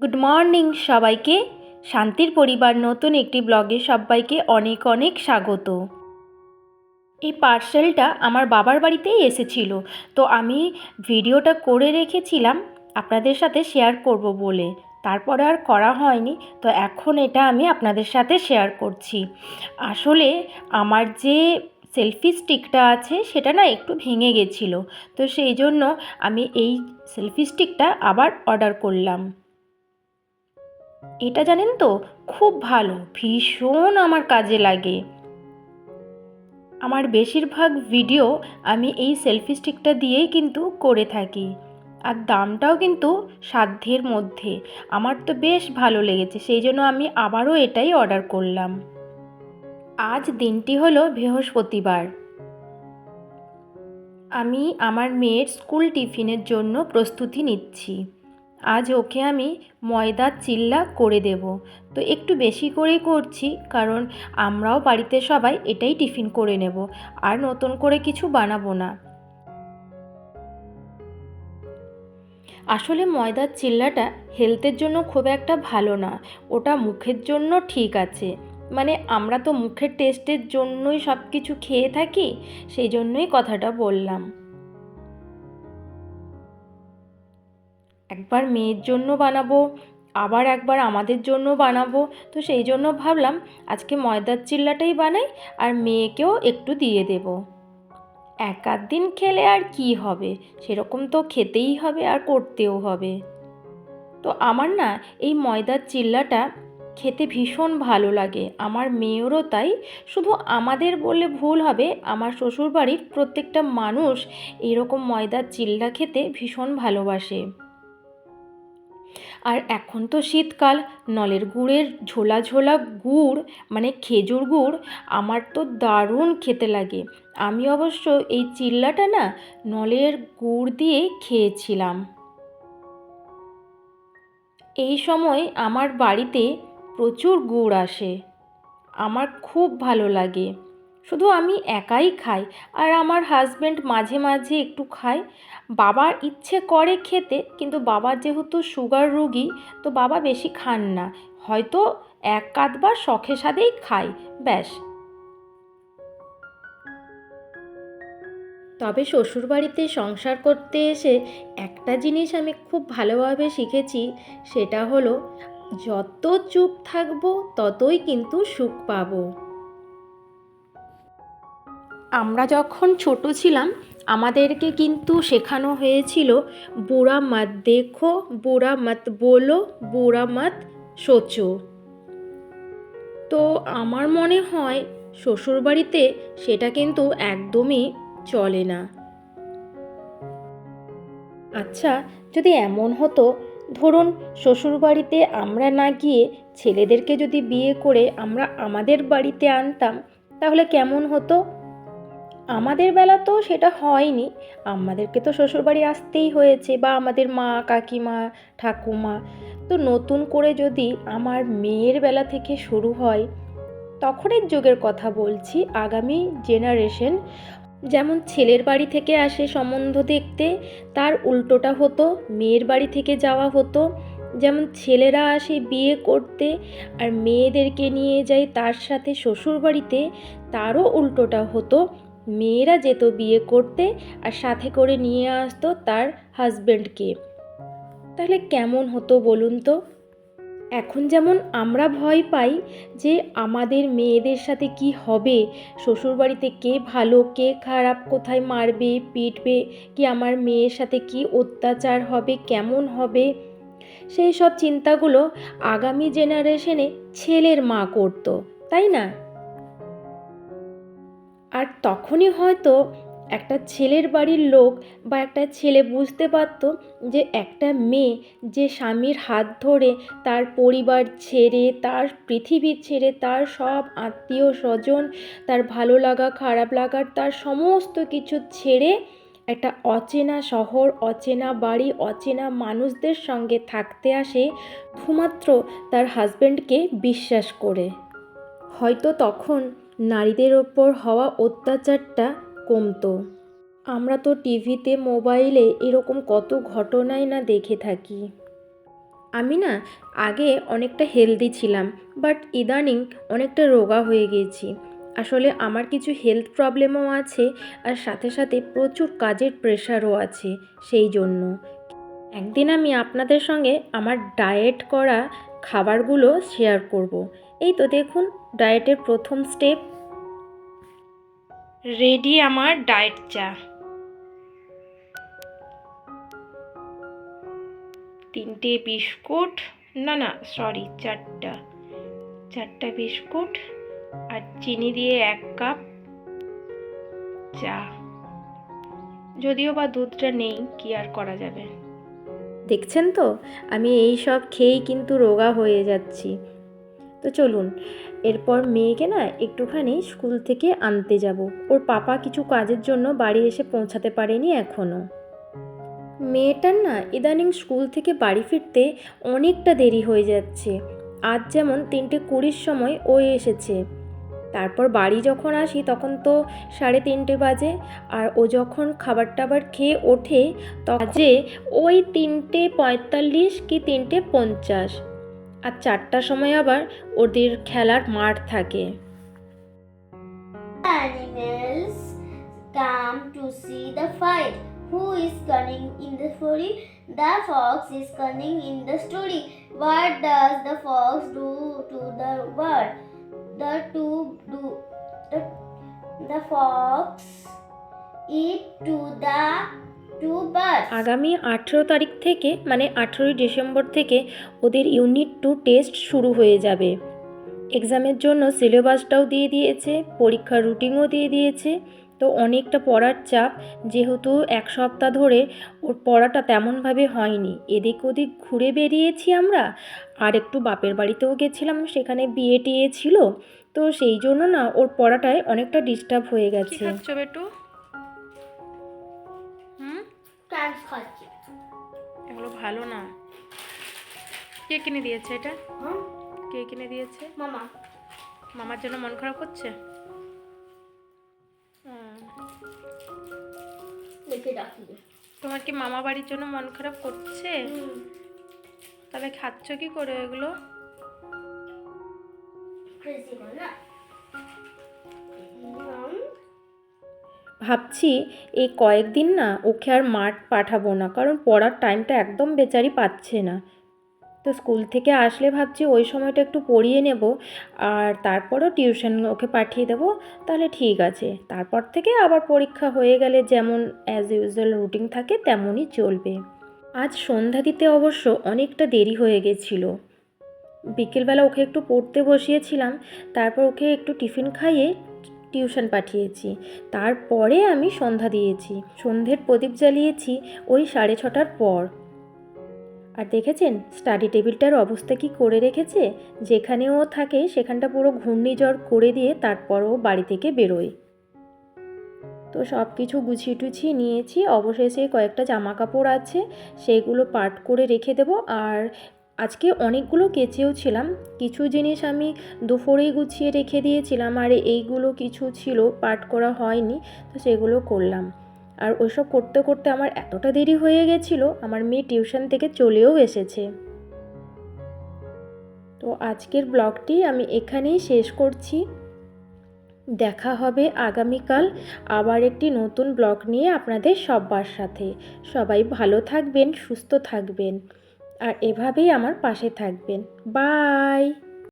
Good morning সবাইকে। শান্তির পরিবার নতুন একটি ব্লগে সবাইকে অনেক অনেক স্বাগত। এই পার্সেলটা আমার বাবার বাড়িতেই এসেছিল, তো আমি ভিডিওটা করে রেখেছিলাম, আপনাদের সাথে শেয়ার করব বলে। তারপরে আর করা হয়নি, তো এখন এটা আমি আপনাদের সাথে শেয়ার করছি। আসলে আমার যে সেলফি স্টিকটা আছে, সেটা না একটু ভেঙে গেছিল, তো সেই জন্য আমি এই সেলফি স্টিকটা আবার অর্ডার করলাম। এটা জানেন তো, খুব ভালো, ভীষণ আমার কাজে লাগে। আমার বেশিরভাগ ভিডিও আমি এই সেলফি স্টিকটা দিয়েই কিন্তু করে থাকি। আর দামটাও কিন্তু সাধ্যের মধ্যে, আমার তো বেশ ভালো লেগেছে, সেই জন্য আমি আবারও এটাই অর্ডার করলাম। আজ দিনটি হলো বৃহস্পতিবার। আমি আমার মেয়ের স্কুল টিফিনের জন্য প্রস্তুতি নিচ্ছি। আজ ওকে আমি ময়দার চিল্লা করে দেব। তো একটু বেশি করেই করছি, কারণ আমরাও বাড়িতে সবাই এটাই টিফিন করে নেব, আর নতুন করে কিছু বানাবো না। আসলে ময়দার চিল্লাটা হেলথের জন্য খুব একটা ভালো না, ওটা মুখের জন্য ঠিক আছে। মানে আমরা তো মুখের টেস্টের জন্যই সব কিছু খেয়ে থাকি, সেই জন্যই কথাটা বললাম। একবার মেয়ের জন্য বানাবো, আবার একবার আমাদের জন্য বানাবো। তো সেই জন্য ভাবলাম আজকে ময়দার চিল্লাটাই বানাই আর মেয়েকেও একটু দিয়ে দেব। এক আধ দিন খেলে আর কি হবে? সেরকম তো খেতেই হবে আর করতেও হবে। তো আমার না এই ময়দার চিল্লাটা খেতে ভীষণ ভালো লাগে। আমার মেয়েরও তাই। শুধু আমাদের বললে ভুল হবে। আমার শ্বশুরবাড়ির প্রত্যেকটা মানুষ এরকম ময়দার চিল্লা খেতে ভীষণ ভালোবাসে। আর এখন তো শীতকাল, নলের গুড়ের ঝোলা ঝোলা গুড় মানে খেজুর গুড়, আমার তো দারুণ খেতে লাগে। আমি অবশ্য এই চিল্লাটা না নলের গুড় দিয়ে খেয়েছিলাম। এই সময় আমার বাড়িতে প্রচুর গুড় আসে। আমার খুব ভালো লাগে। শুধু আমি একাই খাই আর আমার হাজব্যান্ড মাঝে মাঝে একটু খায়। বাবার ইচ্ছে করে খেতে, কিন্তু বাবার যেহেতু সুগার রুগী, তো বাবা বেশি খান না। হয়তো এক কাঁধবার শখে সাদেই খায়, ব্যাস। তবে শ্বশুরবাড়িতে সংসার করতে এসে একটা জিনিস আমি খুব ভালোভাবে শিখেছি, সেটা হলো যত চুপ থাকব ততই কিন্তু সুখ পাবো। আমরা যখন ছোট ছিলাম, আমাদেরকে কিন্তু শেখানো হয়েছিল, বুড়া মত দেখো, বুড়া মত বলো, বুড়া মত সোচো। তো আমার মনে হয়, শ্বশুরবাড়িতে সেটা কিন্তু একদমই চলে না। আচ্ছা যদি এমন হতো, ধরুন শ্বশুরবাড়িতে আমরা না গিয়ে ছেলেদেরকে যদি বিয়ে করে আমরা আমাদের বাড়িতে আনতাম, তাহলে কেমন হতো? আমাদের বেলা তো সেটা হয়নি। আমাদেরকে তো শ্বশুরবাড়ি আসতেই হয়েছে বা আমাদের মা, কাকিমা, ঠাকুমা। তো নতুন করে যদি আমার মেয়ের বেলা থেকে শুরু হয়, তখনের যুগের কথা বলছি আগামী জেনারেশন যেমন ছেলের বাড়ি থেকে আসে সম্বন্ধ দেখতে, তার উল্টোটা হতো, মেয়ের বাড়ি থেকে যাওয়া হতো। যেমন ছেলেরা আসে বিয়ে করতে, আর মেয়েদেরকে নিয়ে যায় তার সাথে শ্বশুর বাড়িতে তারও উল্টোটা হতো। মেয়েরা যেত বিয়ে করতে আর সাথে করে নিয়ে আসতো তার হাজব্যান্ডকে তাহলে কেমন হতো বলুন তো? এখন যেমন আমরা ভয় পাই যে আমাদের মেয়েদের সাথে কি হবে, শ্বশুরবাড়িতে কে ভালো, কে খারাপ, কোথায় মারবে, পিটবে, কি আমার মেয়ের সাথে কি অত্যাচার হবে, কেমন হবে? সেই সব চিন্তাগুলো আগামী জেনারেশনে ছেলের মা করতো, তাই না? আর তখনই হয়তো একটা ছেলের বাড়ির লোক বা একটা ছেলে বুঝতে পারতো যে একটা মেয়ে যে স্বামীর হাত ধরে তার পরিবার ছেড়ে, তার পৃথিবী ছেড়ে, তার সব আত্মীয় স্বজন, তার ভালো লাগা, খারাপ লাগার, তার সমস্ত কিছু ছেড়ে একটা অচেনা শহর, অচেনা বাড়ি, অচেনা মানুষদের সঙ্গে থাকতে আসে শুধুমাত্র তার হাজব্যান্ডকে বিশ্বাস করে। হয়তো তখন নারীদের ওপর হওয়া অত্যাচারটা কমতো। আমরা তো টিভিতে, মোবাইলে এরকম কত ঘটনাই না দেখে থাকি। আমি না আগে অনেকটা হেলদি ছিলাম বাট ইদানিং অনেকটা রোগা হয়ে গেছি। আসলে আমার কিছু হেলথ প্রবলেমও আছে আর সাথে সাথে প্রচুর কাজের প্রেশারও আছে সেই জন্য। একদিন আমি আপনাদের সঙ্গে আমার ডায়েট করা খাবারগুলো শেয়ার করব। এই তো দেখুন ডায়েটের প্রথম স্টেপ রেডি আমার ডায়েট চা। তিনটে বিস্কুট না না সরি চারটা। চারটা বিস্কুট আর চিনি দিয়ে এক কাপ চা। যদিও বা দুধটা নেই কি আর করা যাবে? দেখছেন তো? আমি এই সব খেয়েই কিন্তু রোগা হয়ে যাচ্ছি। তো চলুন, এরপর মেয়েকে না একটুখানি স্কুল থেকে আনতে যাব। ওর পাপা কিছু কাজের জন্য বাড়ি এসে পৌঁছাতে পারেনি এখনও মেয়েটার না ইদানিং স্কুল থেকে বাড়ি ফিরতে অনেকটা দেরি হয়ে যাচ্ছে। আজ যেমন তিনটে কুড়ির সময় ও এসেছে। তারপর বাড়ি যখন আসি তখন তো সাড়ে তিনটে বাজে আর ও যখন খাবার টাবার খেয়ে ওঠে তজে ওই তিনটে পঁয়তাল্লিশ কি তিনটে পঞ্চাশ। আর চারটার সময় আবার ওদের খেলার মাঠ থাকে animals come to see the fight. Who is cunning in the story? The fox is cunning in the story. What does the fox do to the bird? The two do the, the fox eat to the. আগামী আঠেরো তারিখ থেকে মানে আঠেরোই December থেকে ওদের unit to test শুরু হয়ে যাবে। এক্সামের জন্য সিলেবাসটাও দিয়ে দিয়েছে পরীক্ষার রুটিনও দিয়ে দিয়েছে। তো অনেকটা পড়ার চাপ যেহেতু এক সপ্তাহ ধরে ওর পড়াটা তেমনভাবে হয়নি। এদিক ওদিক ঘুরে বেরিয়েছি আমরা। আর একটু বাপের বাড়িতেও গেছিলাম সেখানে বিয়ে টিয়ে ছিল। তো সেই জন্য না ওর পড়াটায় অনেকটা ডিস্টার্ব হয়ে গেছে। Cats খাচ্ছে। এগুলো ভালো না। কে কিনে দিয়েছে এটা? হুম কে কিনে দিয়েছে? মামা। মামার জন্য মন খারাপ রাখি। তোমার কি মামা বাড়ির জন্য মন খারাপ করছে? তাহলে খাচ্ছ কি করে এগুলো? না? ভাবছি এই কয়েকদিন না ওকে আর মাঠ পাঠাবো না, কারণ পড়ার টাইমটা একদম বেচারি পাচ্ছে না। তো স্কুল থেকে আসলে ভাবছি ওই সময়টা একটু পড়িয়ে নেব, আর তারপরও টিউশন ওকে পাঠিয়ে দেবো, তাহলে ঠিক আছে। তারপর থেকে আবার পরীক্ষা হয়ে গেলে যেমন অ্যাজ ইউজুয়াল রুটিন থাকে, তেমনই চলবে। আজ সন্ধ্যা দিতে অবশ্য অনেকটা দেরি হয়ে গেছিল। বিকেলবেলা ওকে একটু পড়তে বসিয়েছিলাম, তারপর ওকে একটু টিফিন খাইয়ে টিউশন পাঠিয়েছি। তারপরে আমি সন্ধ্যা দিয়েছি। সন্ধ্যের প্রদীপ জ্বালিয়েছি ওই সাড়ে ছটার পর। আর দেখেছেন স্টাডি টেবিলটার অবস্থা কি করে রেখেছে? যেখানে ও থাকে, সেখানটা পুরো ঘূর্ণিঝড় করে দিয়ে তারপর ও বাড়ি থেকে বেরোয় তো সব কিছু গুছিয়ে টুছিয়ে নিয়েছি। অবশেষে কয়েকটা জামা কাপড় আছে সেইগুলো পাট করে রেখে দেবো। আর আজকে অনেকগুলো কেচেও ছিলাম। কিছু জিনিস আমি দুপুরেই গুছিয়ে রেখে দিয়েছিলাম আর এইগুলো কিছু ছিল, পাট করা হয়নি, তো সেগুলো করলাম। আর ওইসব করতে করতে আমার এতটা দেরি হয়ে গেছিল, আমার মেয়ে টিউশন থেকে চলেও এসেছে। তো আজকের ব্লগটি আমি এখানেই শেষ করছি। দেখা হবে আগামীকাল আবার একটি নতুন ব্লগ নিয়ে আপনাদের সবার সাথে। সবাই ভালো থাকবেন, সুস্থ থাকবেন। আর এভাবেই আমার পাশে থাকবেন। বাই!